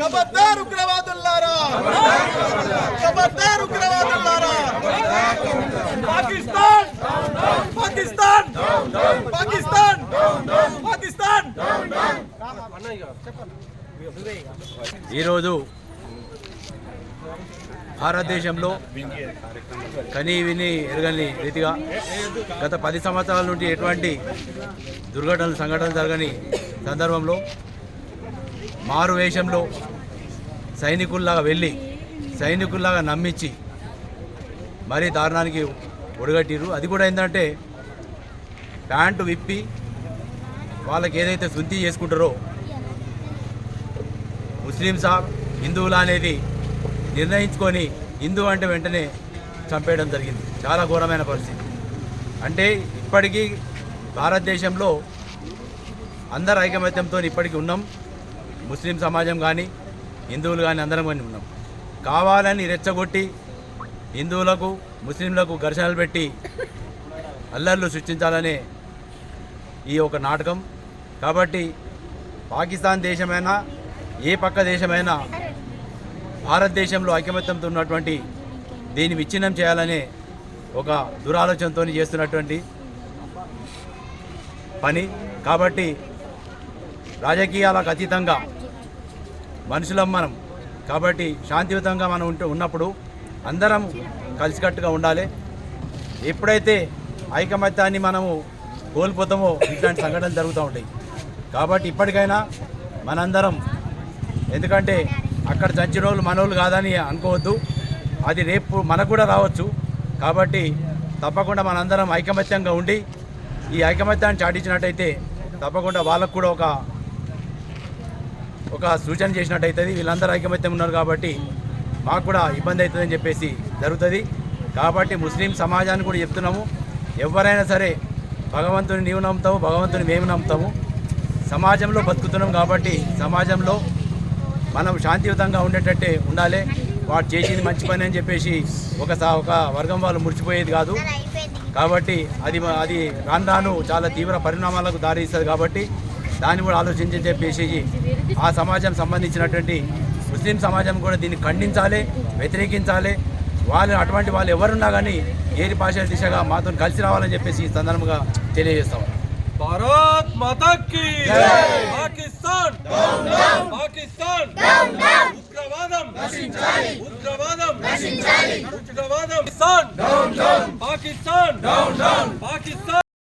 ఖబర్దార్ ఉగ్రవాదులారా ఖబర్దార్ పాకిస్తాన్! పాకిస్తాన్! పాకిస్తాన్! పాకిస్తాన్! ఈరోజు భారతదేశంలో కని విని ఎరగని రీతిగా గత పది సంవత్సరాల నుండి ఎటువంటి దుర్ఘటనలు సంఘటనలు జరగని సందర్భంలో మారు వేషంలో సైనికుల్లాగా వెళ్ళి సైనికుల్లాగా నమ్మించి మరీ దారుణానికి ఒడగట్టిరు అది కూడా ఏంటంటే ప్యాంటు విప్పి వాళ్ళకి ఏదైతే శుద్ధి చేసుకుంటారో ముస్లింసా హిందువులా అనేది నిర్ణయించుకొని హిందూ అంటే వెంటనే చంపేయడం జరిగింది. చాలా ఘోరమైన పరిస్థితి. అంటే ఇప్పటికీ భారతదేశంలో అందరు ఐకమత్యంతో ఇప్పటికీ ఉన్నాం. ముస్లిం సమాజం కానీ హిందువులు కానీ అందరం కానీ ఉన్నాం. కావాలని రెచ్చగొట్టి హిందువులకు ముస్లింలకు ఘర్షణలు పెట్టి అల్లర్లు సృష్టించాలనే ఈ ఒక నాటకం. కాబట్టి పాకిస్తాన్ దేశమైనా ఏ పక్క దేశమైనా భారతదేశంలో ఐకమత్యంతో ఉన్నటువంటి దీన్ని విచ్ఛిన్నం చేయాలనే ఒక దురాలోచనతో చేస్తున్నటువంటి పని. కాబట్టి రాజకీయాలకు అతీతంగా మనుషులం మనం. కాబట్టి శాంతియుతంగా మనం ఉంటూ ఉన్నప్పుడు అందరం కలిసికట్టుగా ఉండాలి. ఎప్పుడైతే ఐకమత్యాన్ని మనము కోల్పోతామో ఇట్లాంటి సంఘటనలు జరుగుతూ ఉంటాయి. కాబట్టి ఇప్పటికైనా మనందరం ఎందుకంటే అక్కడ చంచిన వాళ్ళు మనోళ్ళు కాదని అనుకోవద్దు. అది రేపు మనకు కూడా రావచ్చు. కాబట్టి తప్పకుండా మనందరం ఐకమత్యంగా ఉండి ఈ ఐకమత్యాన్ని చాటించినట్టయితే తప్పకుండా వాళ్ళకు కూడా ఒక ఒక సూచన చేసినట్టయితుంది. వీళ్ళందరూ ఐకమత్యం ఉన్నారు కాబట్టి మాకు కూడా ఇబ్బంది అవుతుందని చెప్పేసి జరుగుతుంది. కాబట్టి ముస్లిం సమాజాన్ని కూడా చెప్తున్నాము. ఎవరైనా సరే భగవంతుని నీవు నమ్ముతాము భగవంతుని మేము నమ్ముతాము. సమాజంలో బతుకుతున్నాం కాబట్టి సమాజంలో మనం శాంతియుతంగా ఉండేటట్టే ఉండాలి. వాడు చేసింది మంచి పని అని చెప్పేసి ఒక సా- ఒక వర్గం వాళ్ళు మురిచిపోయేది కాదు. కాబట్టి అది అది రాను రాను చాలా తీవ్ర పరిణామాలకు దారి ఇస్తుంది కాబట్టి దాన్ని కూడా ఆలోచించి చెప్పేసి ఆ సమాజం సంబంధించినటువంటి ముస్లిం సమాజం కూడా దీన్ని ఖండించాలి వ్యతిరేకించాలి. వాళ్ళు అటువంటి వాళ్ళు ఎవరున్నా కానీ ఏరి భాషల దిశగా మాతో కలిసి రావాలని చెప్పేసి ఈ సందర్భంగా తెలియజేస్తాం భారత్ పాకిస్తాన్! పాకిస్తాన్! ఉగ్రవాదం! ఉగ్రవాదం! ఉగ్రవాదం! పాకిస్తాన్! పాకిస్తాన్! పాకిస్తాన్!